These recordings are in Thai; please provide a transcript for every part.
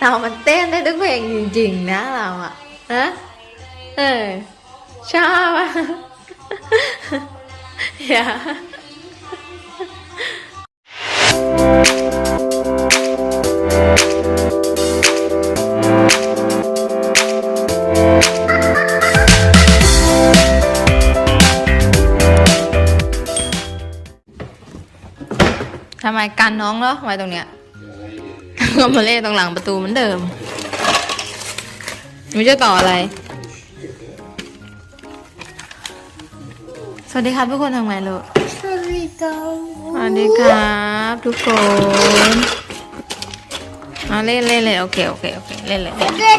เรามันเต้นได้ทุกเพลงจริงๆนะเราอะนะเออชอบอะอย่าทำไมกันน้องเหรอไว้ตรงเนี้ย ก็มาเล่นตรงหลังประตูเหมือนเดิมหนูจะต่ออะไร สวัสดีครับทุกคนทำไงลูกสวัสดีครับสวัสดีครับ ทุกคนมาเล่นเล่นเลยโอเคโอเคโอเคเล่นเล่นเด็ก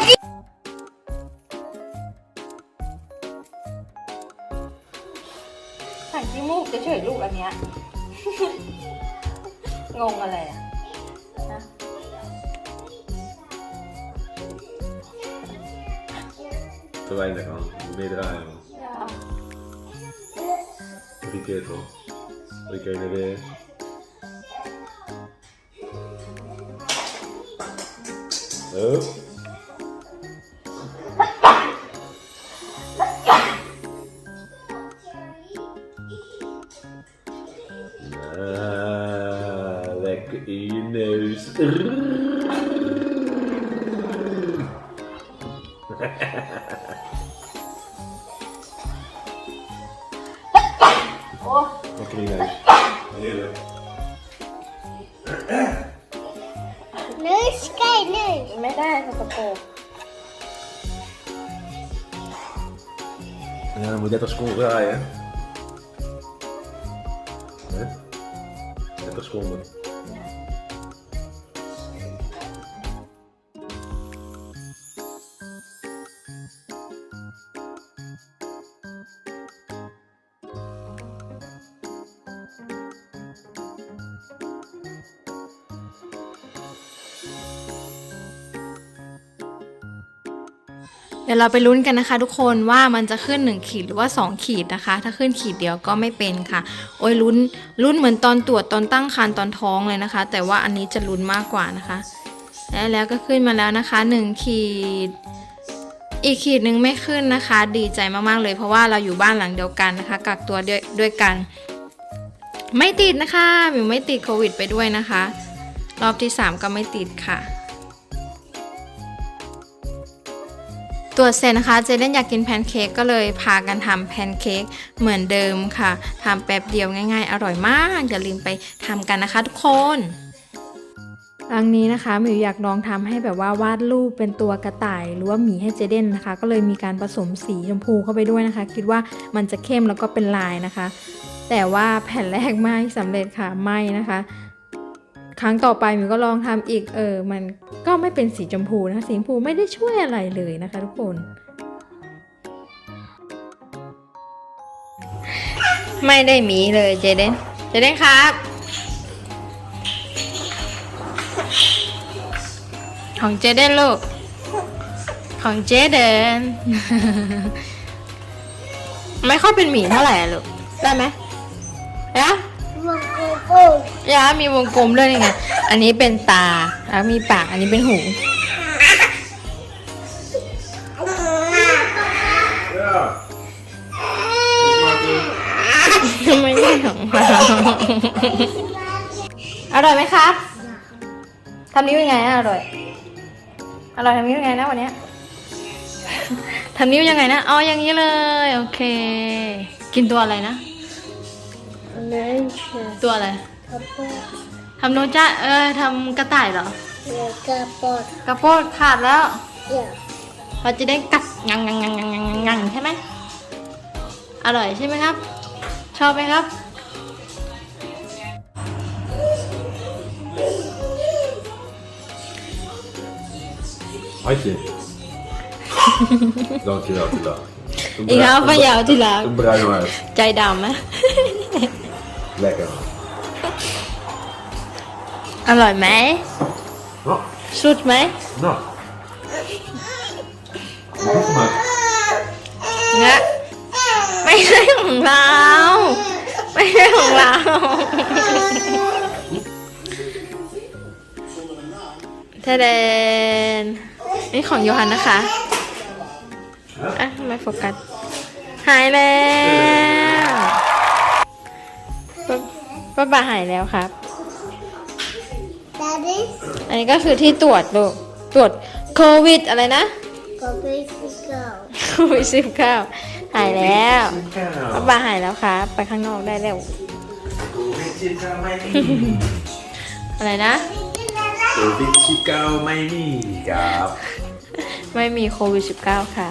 ใส่ขี้มูกเฉยๆลูกอันเนี้ยงงอะไรอะ Te weinig aan. Meer draaien. man. Drie keer toch? Drie keer er weer. Hup. Ah, lekker in je neus. Lekker in je neus. Heerlijk. เนื้อไก่เนื้อไม่ได้สกปรก Ja, dan moet je 30 seconden draaien. hè? Hè? 30 seconden. ดี๋ยวเราไปลุ้นกันนะคะ ทุกคนว่ามันจะขึ้น 1 ขีดหรือว่า 2 ขีดนะคะ ถ้าขึ้นขีดเดียวก็ไม่เป็นค่ะ โอ้ยลุ้นลุ้นเหมือนตอนตรวจตอนตั้งครรภ์ตอนท้องเลยนะคะ แต่ว่าอันนี้จะลุ้นมากกว่านะคะและแล้วก็ขึ้นมาแล้วนะคะ 1 ขีด อีกขีดหนึ่งไม่ขึ้นนะคะ ดีใจมากๆเลย เพราะว่าเราอยู่บ้านหลังเดียวกันนะคะ กักตัวด้วยด้วยกัน ไม่ติดนะคะมิวไม่ติดโควิดไปด้วยนะคะ รอบที่ 3 ก็ไม่ติดค่ะ ตรวจเสร็จนะคะ เจเล่นอยากกินแพนเค้กก็เลยพากันทำแพนเค้กเหมือนเดิมค่ะทำแป๊บเดียวง่าย ๆ อร่อยมาก อย่าลืมไปทำกันนะคะทุกคนครั้งนี้นะคะหมิวอยากลองทำให้แบบว่าวาดรูปเป็นตัวกระต่าย หรือว่าหมีให้เจเด่นนะคะ ก็เลยมีการผสมสีชมพูเข้าไปด้วยนะคะ คิดว่ามันจะเข้มแล้วก็เป็นลายนะคะ แต่ว่าแผ่นแรกไม่สำเร็จค่ะไม่นะคะ ครั้งต่อไปมิวก็ลองทำอีกเออ มันก็ไม่เป็นสีชมพูนะคะสีชมพูไม่ได้ช่วยอะไรเลยนะคะทุกคน ไม่ได้หมีเลยเจเดนเจเดนครับของเจเดนลูก ของเจเดน ไม่ค่อยเป็นหมีเท่าไหร่ลูก ได้ไหมนะวงโกโก้ ยามีวงกลมด้วยนี่ไง อันนี้เป็นตา แล้วมีปาก อันนี้เป็นหู Ja. ทำไมไม่ของเราอร่อยไหมครับ ทำนิ้วยังไงอะอร่อย อร่อยทำนิ้วยังไงนะวันเนี้ยทำนิ้วยังไงนะ อ๋อ อย่างนี้เลย โอเค กินตัวอะไรนะ เนื้อเชื่อตัวอะไรกระป๋องทำโนจ้าเออทำกระต่ายเหรอเนื้อกระป๋องกระโปดขาดแล้วอย่าเราจะได้กัดงังงังงังงังงังงังใช่ไหมอร่อยใช่ไหมครับ ชอบไหมครับ Hartje. Dankjewel, Tila. Een อีกแล้วพะเยาวที่รัก Een bruin hart. ใจดำไหม Lekker. อร่อยไหม Nou, สุดไหม nou. Goed gemaakt. เงี้ยไม่ใช่ของเรา ไม่ใช่ของเรา เทเดน นี่ของโยฮันนะคะ อะทำไมโฟกัส หายแล้ว ป้าป้าบาหายแล้วครับ Daddy อันนี้ก็คือที่ตรวจลูกตรวจโควิดอะไรนะ go big go โควิดสิบเก้าหายแล้วป้า Cow. บาหายแล้วครับ ไปข้างนอกได้แล้ว Covid สิบเก้าไม่มีอะไรนะ โควิดสิบเก้าไม่มีครับ ไม่มีโควิดสิบเก้าค่ะ